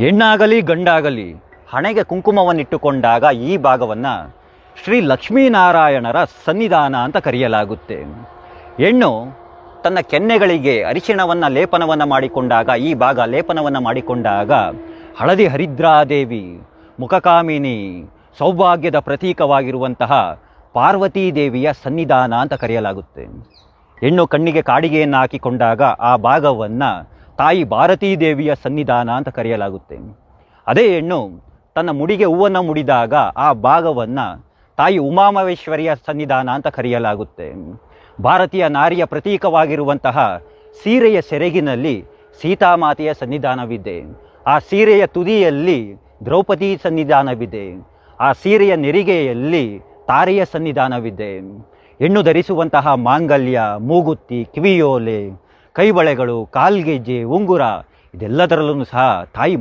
ಹೆಣ್ಣಾಗಲಿ, ಗಂಡಾಗಲಿ ಹಣೆಗೆ ಕುಂಕುಮವನ್ನಿಟ್ಟುಕೊಂಡಾಗ ಈ ಭಾಗವನ್ನು ಶ್ರೀ ಲಕ್ಷ್ಮೀನಾರಾಯಣರ ಸನ್ನಿಧಾನ ಅಂತ ಕರೆಯಲಾಗುತ್ತೆ. ಹೆಣ್ಣು ತನ್ನ ಕೆನ್ನೆಗಳಿಗೆ ಅರಿಶಿಣವನ್ನು, ಲೇಪನವನ್ನು ಮಾಡಿಕೊಂಡಾಗ, ಈ ಭಾಗ ಲೇಪನವನ್ನು ಮಾಡಿಕೊಂಡಾಗ ಹಳದಿ ಹರಿದ್ರಾದೇವಿ, ಮುಖಕಾಮಿನಿ, ಸೌಭಾಗ್ಯದ ಪ್ರತೀಕವಾಗಿರುವಂತಹ ಪಾರ್ವತೀ ದೇವಿಯ ಸನ್ನಿಧಾನ ಅಂತ ಕರೆಯಲಾಗುತ್ತೆ. ಹೆಣ್ಣು ಕಣ್ಣಿಗೆ ಕಾಡಿಗೆಯನ್ನು ಹಾಕಿಕೊಂಡಾಗ ಆ ಭಾಗವನ್ನು ತಾಯಿ ಭಾರತೀ ದೇವಿಯ ಸನ್ನಿಧಾನ ಅಂತ ಕರೆಯಲಾಗುತ್ತೆ ಅದೇ ಹೆಣ್ಣು ತನ್ನ ಮುಡಿಗೆ ಹೂವನ್ನು ಮುಡಿದಾಗ ಆ ಭಾಗವನ್ನು ತಾಯಿ ಉಮಾಮಹೇಶ್ವರಿಯ ಸನ್ನಿಧಾನ ಅಂತ ಕರೆಯಲಾಗುತ್ತೆ ಭಾರತೀಯ ನಾರಿಯ ಪ್ರತೀಕವಾಗಿರುವಂತಹ ಸೀರೆಯ ಸೆರಗಿನಲ್ಲಿ ಸೀತಾಮಾತೆಯ ಸನ್ನಿಧಾನವಿದೆ. ಆ ಸೀರೆಯ ತುದಿಯಲ್ಲಿ ದ್ರೌಪದಿ ಸನ್ನಿಧಾನವಿದೆ. ಆ ಸೀರೆಯ ನೆರಿಗೆಯಲ್ಲಿ ತಾರೆಯ ಸನ್ನಿಧಾನವಿದೆ. ಹೆಣ್ಣು ಧರಿಸುವಂತಹ ಮಾಂಗಲ್ಯ, ಮೂಗುತ್ತಿ, ಕಿವಿಯೋಲೆ ಕೈಬಳೆಗಳು ಕಾಲ್ಗೆಜ್ಜೆ ಉಂಗುರ ಇದೆಲ್ಲದರಲ್ಲೂ ಸಹ ತಾಯಿ